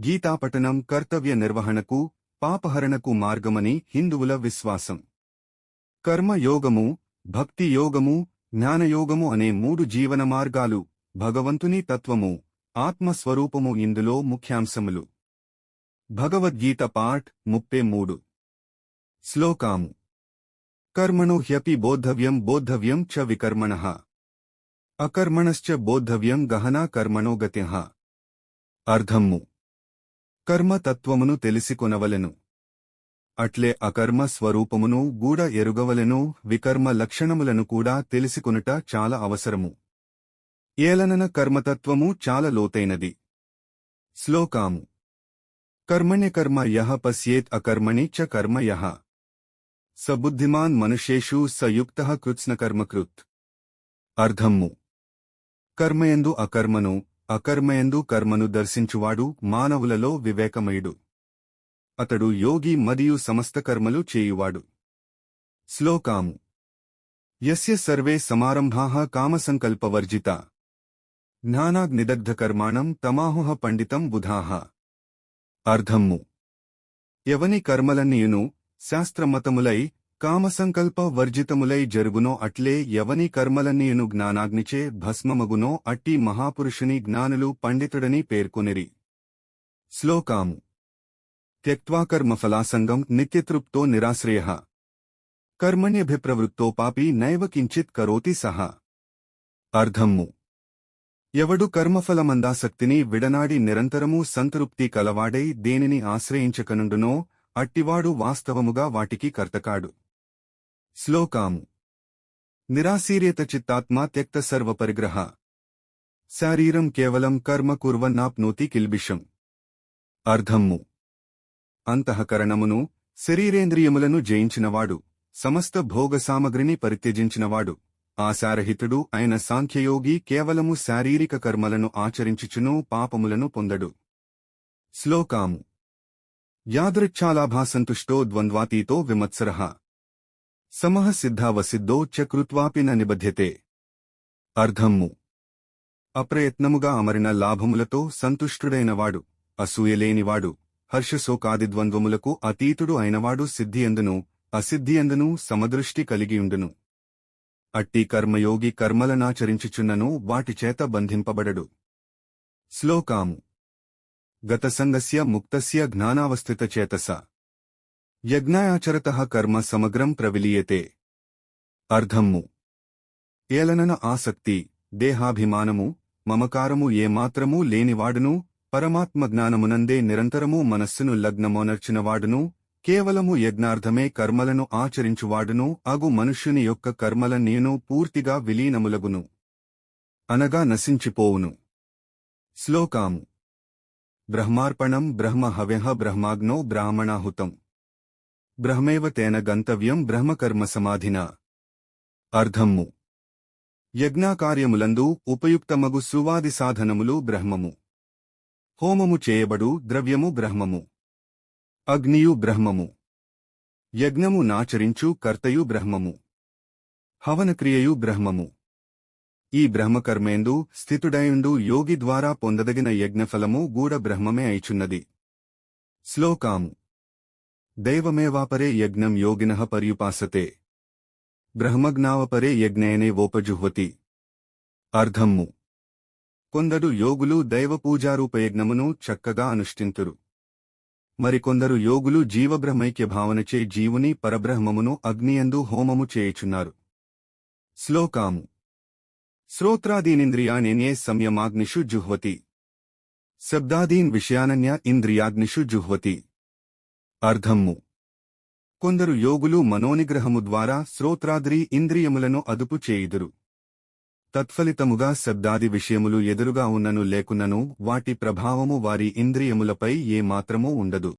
గీతాపఠనం కర్తవ్య నిర్వహణకు పాపహరణకు మార్గమని హిందువుల విశ్వాసం. కర్మయోగము భక్తి యోగము జ్ఞానయోగము అనే మూడు జీవన మార్గాలు భగవంతుని తత్వము ఆత్మస్వరూపము ఇందులో ముఖ్యాంశములు. భగవద్గీత పాఠ్ ముప్పై మూడు. శ్లోకాము. కర్మణో హ్యపి బోద్ధవ్యం బోద్ధవ్యం చ వికర్మణ. అకర్మణశ్చ బోద్ధవ్యం గహనా కర్మణో గతి. అర్ధమ్ము కర్మతత్వమును తెలిసికొనవలెను. అట్లే అకర్మ స్వరూపమును గూడ ఎరుగవలెను వికర్మ లక్షణములను కూడా తెలిసికొనుట చాలా అవసరము. ఏలనన కర్మతత్వము చాలా లోతైనది. శ్లోకాము. కర్మణ్యకర్మ యహ పశ్యేత్ అకర్మణి చ కర్మ యహ సబుద్ధిమాన్ మనుషేషు సయుక్త కృత్స్నకర్మకృత్ అర్ధమ్ము కర్మయందు అకర్మను అకర్మయందు కర్మను దర్శించువాడు మానవులలో వివేకమయుడు. అతడు యోగి మరియు సమస్త కర్మలు చేయువాడు. శ్లోకాము. యస్య సర్వే సమారంభా కామసంకల్పవర్జిత. జ్ఞానాగ్నిదగ్ధకర్మాణం తమాహుహ పండితం బుధాహ అర్ధమ్ము ఎవని కర్మలన్నీయును శాస్త్రమతములై కామసంకల్ప వర్జితములై జరుగునో అట్లే ఎవని కర్మలన్నీయును జ్ఞానాగ్నిచే భస్మమగునో అట్టి మహాపురుషుని జ్ఞానులు పండితుడని పేర్కొనిరి. శ్లోకాము. త్యక్వాకర్మఫలాసంగం నిత్యతృప్తో నిరాశ్రయ. కర్మణ్యభిప్రవృత్తో పాపి నైవ కించిత్ కరోతి సహ. అర్ధమ్ము ఎవడు కర్మఫలమందాసక్తిని విడనాడి నిరంతరము సంతృప్తి కలవాడై దేనిని ఆశ్రయించకనుండునో అట్టివాడు వాస్తవముగా వాటికి కర్తకాడు. శ్లోకాము. నిరాశీర్యత చిత్తాత్మా త్యక్త సర్వపరిగ్రహ. శారీరం కేవలం కర్మ కుర్వన్నాప్నోతి కిల్బిషం. అర్ధమ్ము అంతఃకరణమును శరీరేంద్రియములను జయించినవాడు సమస్త భోగ సామగ్రిని పరిత్యజించినవాడు. ఆశారహితుడు అయిన సాంఖ్యయోగి కేవలము శారీరక కర్మలను ఆచరించుచును పాపములను పొందడు. శ్లోకాము. యాదృచ్ఛాలాభాసంతుష్టో ద్వంద్వాతీతో విమత్సరః. సమః సిద్ధావసిద్ధో చ కృత్వాపి న నిబధ్యతే. అర్ధమ్ము అప్రయత్నముగా అమరిన లాభములతో సంతుష్టుడైనవాడు అసూయలేనివాడు హర్షశోకాదిద్వంద్వములకు అతీతుడు అయినవాడు సిద్ధియందును అసిద్ధియందును సమదృష్టి కలిగియుండును. అట్టి కర్మయోగి కర్మలనాచరించుచున్నను వాటిచేత బంధింపబడడు. శ్లోకాము. గతసంగస్య ముక్తస్య జ్ఞానావస్థితచేతస యజ్ఞాయాచరతః కర్మ సమగ్రం ప్రవిలీయతే. అర్ధమ్ము ఏలనన ఆసక్తి దేహాభిమానము మమకారము ఏమాత్రమూ లేనివాడును పరమాత్మ జ్ఞానమునందే నిరంతరము మనస్సును లగ్నమోనర్చినవాడును కేవలము యజ్ఞార్థమే కర్మలను ఆచరించువాడును అగు మనుష్యుని యొక్క కర్మల నేను పూర్తిగా విలీనములగును. అనగా నశించిపోవును. శ్లోకాము. బ్రహ్మార్పణం బ్రహ్మ హవ్యః బ్రహ్మాగ్నో బ్రాహ్మణాహుతం. బ్రహ్మేవ తేన గంతవ్యం బ్రహ్మకర్మ సమాధిన. అర్ధమ్ము యజ్ఞాకార్యములందు ఉపయుక్తమగు సువాది సాధనములు బ్రహ్మము. హోమము చేయబడు ద్రవ్యము బ్రహ్మము. అగ్నియు బ్రహ్మము. యజ్ఞము నాచరించు కర్తయు బ్రహ్మము. హవనక్రియయు బ్రహ్మము. ఈ బ్రహ్మకర్మేందు స్థితుడయుండు యోగి ద్వారా పొందదగిన యజ్ఞఫలము గూఢ బ్రహ్మమే అయిచున్నది. శ్లోకాము. దైవమేవాపరే యజ్ఞం యోగినః పర్యుపాసతే. బ్రహ్మజ్ఞావపరే యజ్ఞేనే వోపజుహ్వతి. అర్ధమ్ము కొందరు యోగులు దైవపూజారూపయజ్ఞమును చక్కగా అనుష్ఠింతురు. మరికొందరు యోగులు జీవబ్రహ్మైక్య భావనచే జీవుని పరబ్రహ్మమును అగ్నియందు హోమము చేయుచున్నారు. శ్లోకాము. శ్రోత్రాదీనింద్రియాణ్యన్యే సంయమాగ్నిషు జుహ్వతి. శబ్దాదీన్ విషయానన్య ఇంద్రియాగ్నిషు జుహ్వతి. అర్ధమ్ము కొందరు యోగులు మనోనిగ్రహము ద్వారా శ్రోత్రాద్రి ఇంద్రియములను అదుపు చేయుదురు. తత్ఫలితముగా శబ్దాది విషయములు ఎదురుగా ఉన్నను లేకున్నను వాటి ప్రభావము వారి ఇంద్రియములపై ఏ ఉండదు.